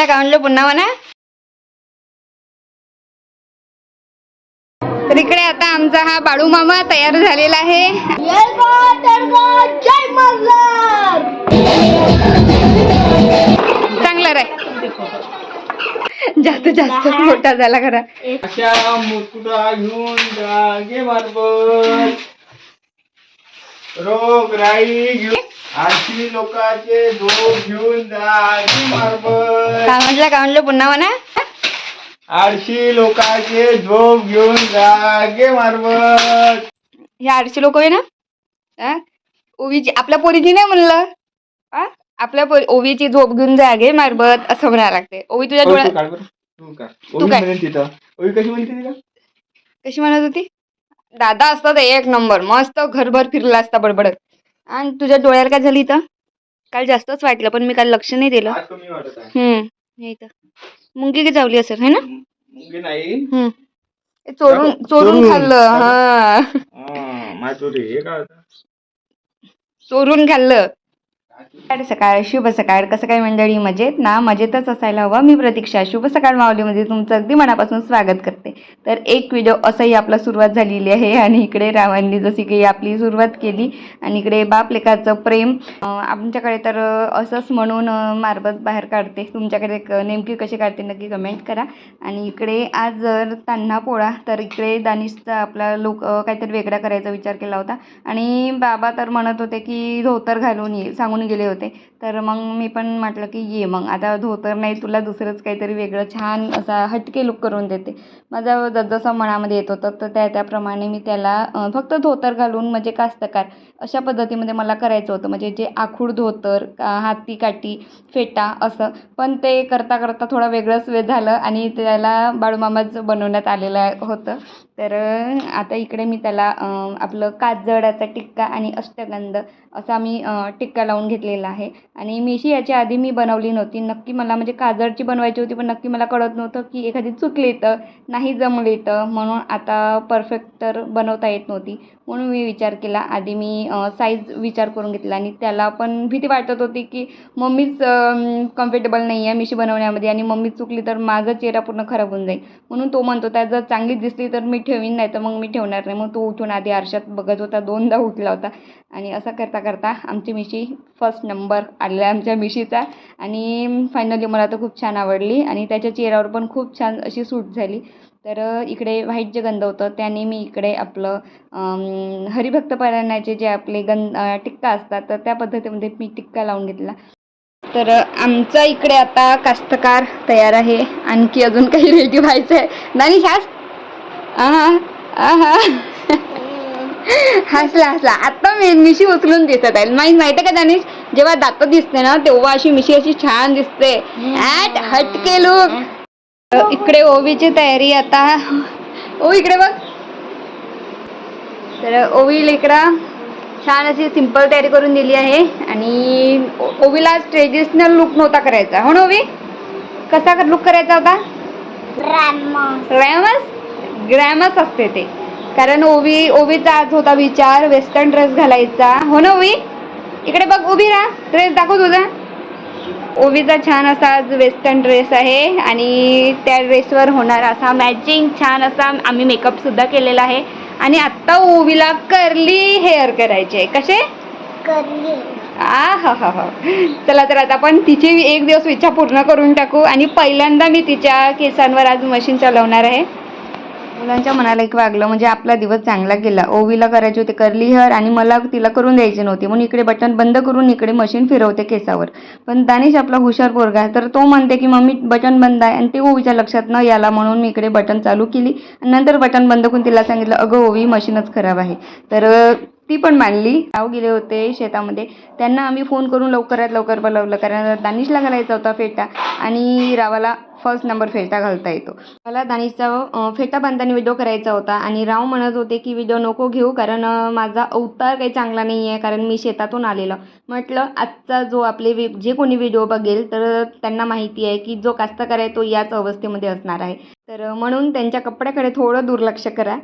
समजलं का ఉన్నావనా तर इकडे आता आमचा हा बाळू मामा तयार झालेला आहे. चांगला राय. जास्त जास्त मोठा झाला खरा. अशा मुकुटा घेऊन जागे मारबत रोग राई घेऊन आशी लोकांचे झोप घेऊन काय म्हटलं? का म्हणलं पुन्हा म्हणा? आळशी लोकांचे झोप घेऊन जागे मारबत हे आरशी लोक आहे ना? आ? ओवीची आपल्या पोरीची नाही म्हणलं? आ? आपल्या पोरी ओवीची झोप घेऊन जागे मारबत असं म्हणायला लागते. ओवी तुझ्या तू डोळ्यात काढ बरं. तू ओवी काय? म्हणेन तिथं. ओवी कशी म्हणते कशी म्हणत होती? दादा असता तर एक नंबर. मस्त घरभर फिरला असता बडबडत. आणि तुझ्या डोळ्याला काय झाली इथं? काल जास्तच वाटलं पण मी काल लक्ष नाही दिलं. आज कमी वाटत आहे. हम्म हे इथं मुंगी की चावली असेल है ना? मुंगी नाही. हम्म. हे चोरून. चोरून चोरून. खाल्लं हा. हा, माझोरी हे काय होतं? चोरून खाल्लं. सकाळ सकाळ शुभ सकाळ कसं काय मंडळी? मजेत ना? मजेतच असायला हवं. मी प्रतीक्षा शुभ सकाळ माऊलीमध्ये तुमचं अगदी मनापासून स्वागत करते. तर एक व्हिडिओ असंही आपला सुरुवात झालेली आहे आणि इकडे रावांनी जशी काही आपली सुरुवात केली आणि इकडे बाप लेकाचं प्रेम आमच्याकडे तर असंच म्हणून मार्बत मारबत बाहेर काढते. तुमच्याकडे नेमकी कशी काढते नक्की कमेंट करा. आणि इकडे आज जर तान्हा पोळा तर इकडे दानिशचा आपला लोक काहीतरी वेगळा करायचा विचार केला होता. आणि बाबा तर म्हणत होते की धोतर घालून ये सांगून गेले होते. तर मग मी पण म्हटलं की ये मग. आता धोतर नाही तुला दुसरंच काहीतरी वेगळं छान असा हटके लुक करून देते. माझा जसं मनामध्ये येत होतं तर त्या त्याप्रमाणे मी त्याला फक्त धोतर घालून म्हणजे कास्तकार अशा पद्धतीमध्ये मला करायचं होतं. म्हणजे जे आखूड धोतर का- हाती काठी फेटा असं पण ते करता करता थोडं वेगळंच वे झालं आणि त्याला बाळूमामाच बनवण्यात आलेलं होतं. तर आता इकडे मी त्याला आपलं काजळाचा टिक्का आणि अष्टगंध असा मी टिक्का लावून घेतलेला आहे. आणि मिशी याच्या आधी मी बनवली नव्हती. नक्की मला म्हणजे काजळची बनवायची होती पण नक्की मला कळत नव्हतं की एखादी चुकली तर नाही जमली तर म्हणून आता परफेक्ट तर बनवता येत नव्हती. म्हणून मी विचार केला. आधी मी साईज विचार करून घेतला आणि त्याला पण भीती वाटत होती की मम्मीच कम्फर्टेबल नाही आहे मिशी बनवण्यामध्ये आणि मम्मी चुकली तर माझा चेहरा पूर्ण खराब होऊन जाईल. म्हणून तो म्हणतो त्या जर चांगली दिसली तर मी ठेवीन नाही तर मग मी ठेवणार नाही. मग तो उठून आधी आरशात बघत होता दोनदा उठला होता. आणि असं करता करता आमची मिशी फर्स्ट नंबर आलेला आमच्या मिशीचा आणि फायनली मला तर खूप छान आवडली आणि त्याच्या चेहऱ्यावर पण खूप छान अशी सूट झाली. तर इकडे व्हाईट जे गंध होतं त्याने मी इकडे आपलं हरिभक्त पारायणाचे जे आपले गं अ, टिक्का असतात तर त्या पद्धतीमध्ये मी टिक्का लावून घेतला. तर आमचा इकडे आता कास्तकार तयार आहे. आणखी अजून काही रेडी व्हायचं आहे. नाही आहा आहा. हसला हसला. आता मी मिशी उचलून दिसत आहे. माहीत माहिती का दानिश जेव्हा दात दिसते ना तेव्हा अशी मिशी अशी छान दिसते. ॲट हटके लोक. इकडे ओवीची तयारी आता. ओ इकडे बघ. तर ओवी लेकरा छान अशी सिंपल तयारी करून दिली आहे. आणि ओवीला ट्रेडिशनल लुक नव्हता करायचा. हो ना ओवी? कसा लुक करायचा होता? ग्रॅमस ग्रॅमस असते ते. कारण ओवी ओवीचा आज होता विचार वेस्टर्न ड्रेस घालायचा. हो ना ओवी? इकडे बघ उभी राहा. ड्रेस दाखव तुझा. ओवीचा छान असा आज वेस्टर्न ड्रेस आहे आणि त्या ड्रेसवर होणारा असा मॅचिंग छान असा आम्ही मेकअप सुद्धा केलेला आहे. आणि आत्ता ओवीला कर्ली हेअर करायचे कसे? आ हा हा हा. चला तर आता आपण तिची एक दिवस इच्छा पूर्ण करून टाकू. आणि पहिल्यांदा मी तिच्या केसांवर आज मशीन चालवणार आहे. मुलांच्या मनाला एक वागलं म्हणजे आपला दिवस चांगला गेला. ओवीला करायची होती करली हेअर आणि मला तिला करून द्यायची नव्हती. म्हणून इकडे बटन बंद करून इकडे मशीन फिरवते केसावर. पण दानिश आपला हुशार पोरगा आहे तर तो म्हणते की मम्मी बटन बंद आहे. आणि ते ओवीच्या लक्षात न याला म्हणून मी इकडे बटन चालू केली. आणि नंतर बटन बंद करून तिला सांगितलं अगं ओवी मशीनच खराब आहे. तर ती पण मानली राव गेले होते शेतामध्ये. त्यांना आम्ही फोन करून लवकरात लवकर बोलावलं कारण दानिशला घालायचा होता फेटा आणि रावाला फर्स्ट नंबर फेटा घालता येतो. मला दानिशचा फेटा बांधताना व्हिडिओ करायचा होता आणि राव म्हणत होते की व्हिडिओ नको घेऊ कारण माझा अवतार काही चांगला नाही आहे कारण मी शेतातून आलेलो. म्हटलं आजचा जो आपले वि- जे कोणी व्हिडिओ बघेल तर त्यांना माहिती आहे की जो कास्तकार आहे तो याच अवस्थेमध्ये असणार आहे. तर म्हणून त्यांच्या कपड्याकडे थोडं दुर्लक्ष करा.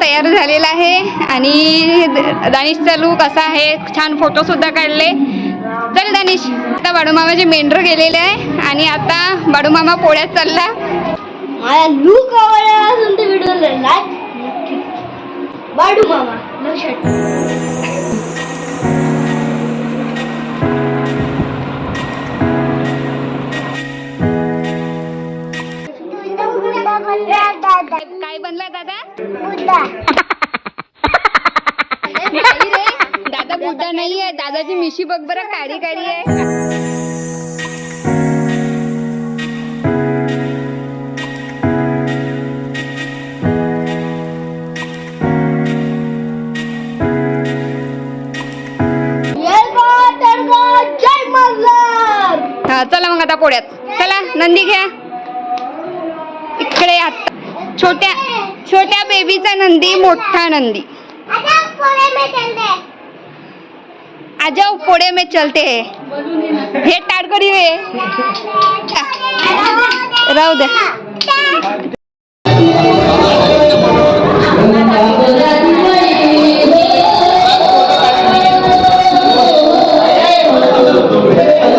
तयार झालेला आहे. आणि द- दानिशचा लूक असा आहे. छान फोटोसुद्धा काढले. चल दानिश आता बाडूमामाचे मेंढर गेलेले आहे. आणि आता बाडूमामा पोळ्यात चालला. मला लूक आवडला असून ते व्हिडिओ लाईक लक्षात काय दादा? नाही रे, दादा बुड्ढा नाही आहे दादाची मिशी बघ बरं काळी काळी आहे. हा चला मग आता पोळ्यात. चला नंदी घ्या. इकडे छोट्या छोट्या बेबीचा नंदी मोठा नंदी. आजाव पोड़े में चलते हे. टाडकरी रे. राहू द्या you.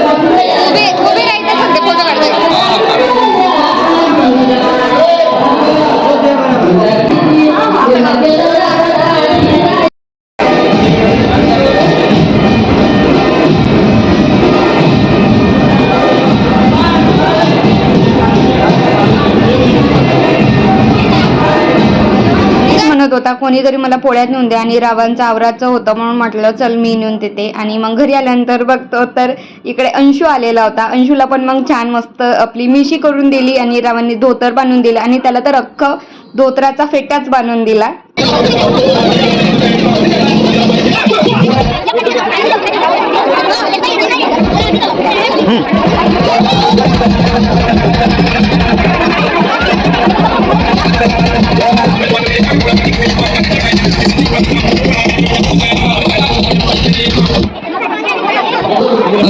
कोणीतरी मला पोळ्यात नेऊन द्या आणि रावांचं आवराचं होतं म्हणून म्हटलं चल मी नेऊन देते. आणि मग घरी आल्यानंतर बघतो तर इकडे अंशू आलेला होता. अंशूला पण मग छान मस्त आपली मिशी करून दिली आणि रावांनी धोतर बांधून दिलं आणि त्याला तर अख्ख धोतराचा फेटाच बांधून दिला.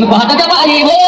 भाताच्या पाणी हो देवीच्या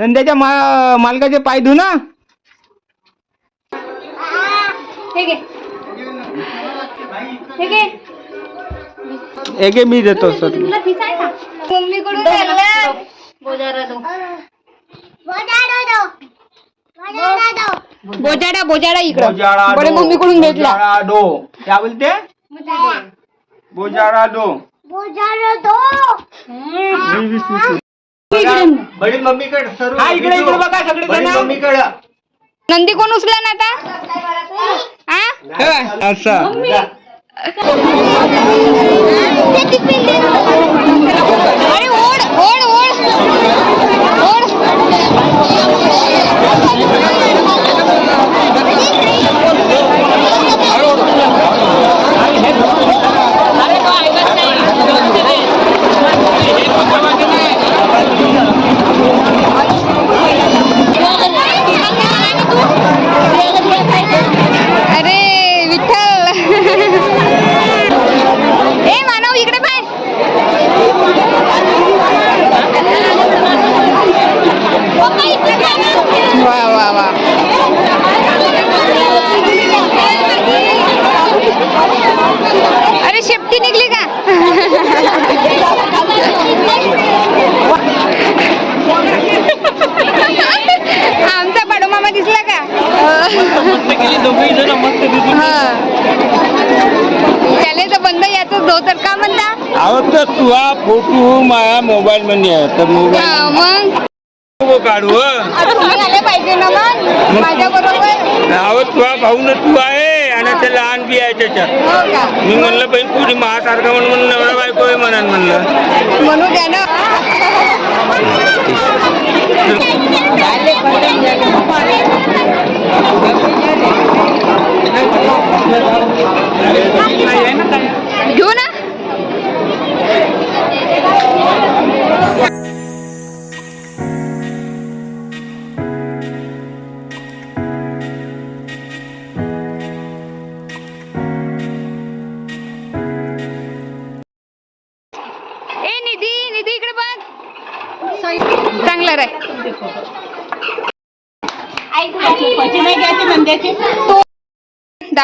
नंद्याच्या मा मालकाचे पाय धु ना. हे मी देतो सर. मम्मीकडून घेतलं बोजाडा बोजाडा इकडं. बोजाडा बडे डो. मम्मीकडून बोजाडा डो क्या बोलते? बोजाडा. डो बोजारा दो. बडी मम्मीकडे सर्व हा इकडे इकडे बघा सगळे जण मम्मीकडे. नंदी कोण उचला ना आता? हा असं. अरे ओढ ओढ ओढ. ओढ अरे विठ्ठल ए मानव इकडे पाय वा वा वा अरे शेपटी निघली का आमचा पाडोमामा दिसला का हा त्याने तर बंद याचं धोतर का म्हणता अहो तर तुझा फोटो माझ्या मोबाईल मध्ये आहे. तर मोबाईल मग? नको काढू हं. आता तुम्ही आले पाहिजे ना मग? माझ्या बरोबर अहो तुझा भाऊ ना तू आहे आणि ते लहान बी आहे त्याच्यात. हो का? मी म्हणलं पुरी महासारखं म्हणून म्हणून नवरा बायको आहे म्हणान म्हणलं. म्हणू द्या ना. घेऊ ना?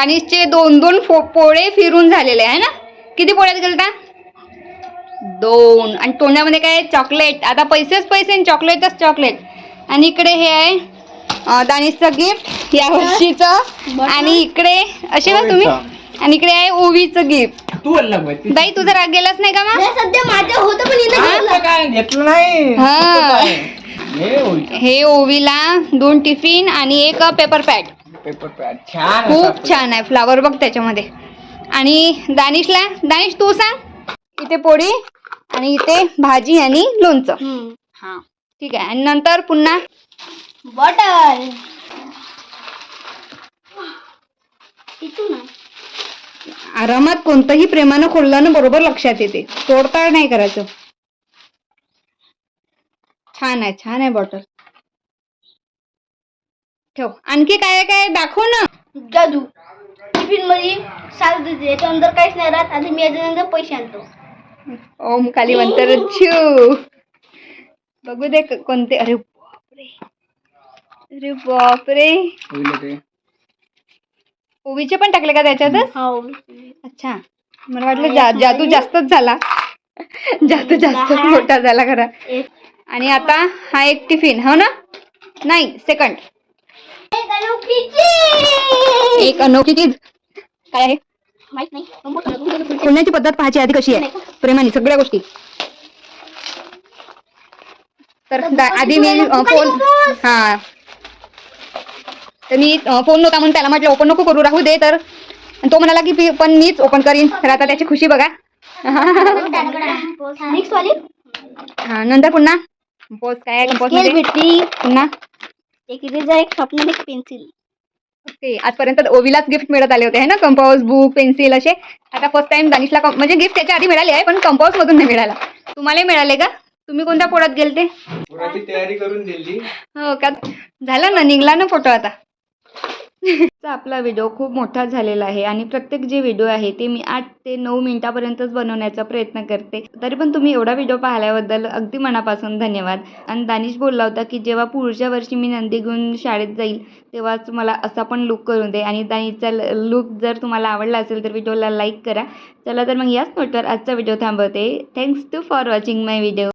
दानिशचे दोन दोन फो पोळे फिरून झालेले आहे ना? किती पोळ्यात गेलता? दोन. आणि तोंडामध्ये काय चॉकलेट आता पैसेच पैसे आणि चॉकलेटच चॉकलेट आणि इकडे हे आहे दानिशचं गिफ्ट या वर्षीचं. आणि इकडे असे ना तुम्ही. आणि इकडे आहे ओवीचं गिफ्ट तू बाई? तुझा राग गेलाच नाही का मग? हे सध्या माझं होतं पण हिनं घेतलं. काय घेतलं नाही. हा. हे होईल हे ओवीला दोन टिफिन आणि एक पेपर पॅड पेपर पॅड. छान खूप छान आहे. फ्लावर बघ त्याच्यामध्ये. आणि दानिशला दानिश तू सांग. इथे पोळी आणि इथे भाजी आणि लोणचं. हा ठीक आहे. आणि नंतर पुन्हा आहे. आरामात कोणतंही प्रेमानं खोललं ना बरोबर लक्षात येते. तोडताड नाही करायचं. छान आहे छान आहे बॉटल. ठेव. आणखी काय काय? दाखव ना. जादू. टिफिनमध्ये साल देते. याच्या अंदर काहीच नाही राहत आणि मी याच्यानंतर पैसे आणतो. ओम खाली म्हणतात छू. बघू दे क- कोणते. अरे बापरे. अरे बापरे. ओवीचे पण टाकले का त्याच्यातच? हो. अच्छा. मला वाटलं जा जादू जास्तच झाला. जादू जास्तच मोठा झाला खरा. एक. आणि आता हा एक टिफिन हो ना? नाही सेकंड एक अनोखी चीज? काय आहे? माहीत नाही. खोलण्याची पद्धत पाहायची आधी कशी आहे? प्रेमाने सगळ्या गोष्टी. तर आधी मी फोन हा. तर मी फोन नव्हता म्हणून त्याला म्हटलं ओपन नको करू राहू दे. तर तो म्हणाला की पण मीच ओपन करीन. तर आता त्याची खुशी बघा. हा. नंतर पुन्हा. कंपोज काय स्केल भेटली. पुन्हा. एक इरेजर एक शॉपनर एक पेन्सिल. ओके आजपर्यंत ओवीलाच गिफ्ट मिळत आले होते है ना? कंपाऊस बुक पेन्सिल असे. आता फर्स्ट टाइम दानिशला कं- म्हणजे गिफ्ट त्याच्या आधी मिळाले आहे पण कंपाऊस मधून नाही मिळाला. तुम्हाला मिळाले का? तुम्ही कोणत्या पोळ्यात गेलते? पुराची तयारी करून दिली. हो का? झाला ना निघला ना फोटो आता. आपला व्हिडिओ खूप मोठा झालेला आहे आणि प्रत्येक जे व्हिडिओ आहे ते मी आठ ते नऊ मिनिटापर्यंतच बनवण्याचा प्रयत्न करते. तरी पण तुम्ही एवढा व्हिडिओ पाहिल्याबद्दल अगदी मनापासून धन्यवाद. आणि दानिश बोलला होता की जेव्हा पुढच्या वर्षी मी नंदी घेऊन शाळेत जाईल तेव्हाच मला असा पण लुक करून दे. आणि दानिशचा लुक जर तुम्हाला आवडला असेल तर व्हिडिओला लाईक करा. चला तर मग याच नोटवर आजचा व्हिडिओ थांबवते. Thanks to for watching my video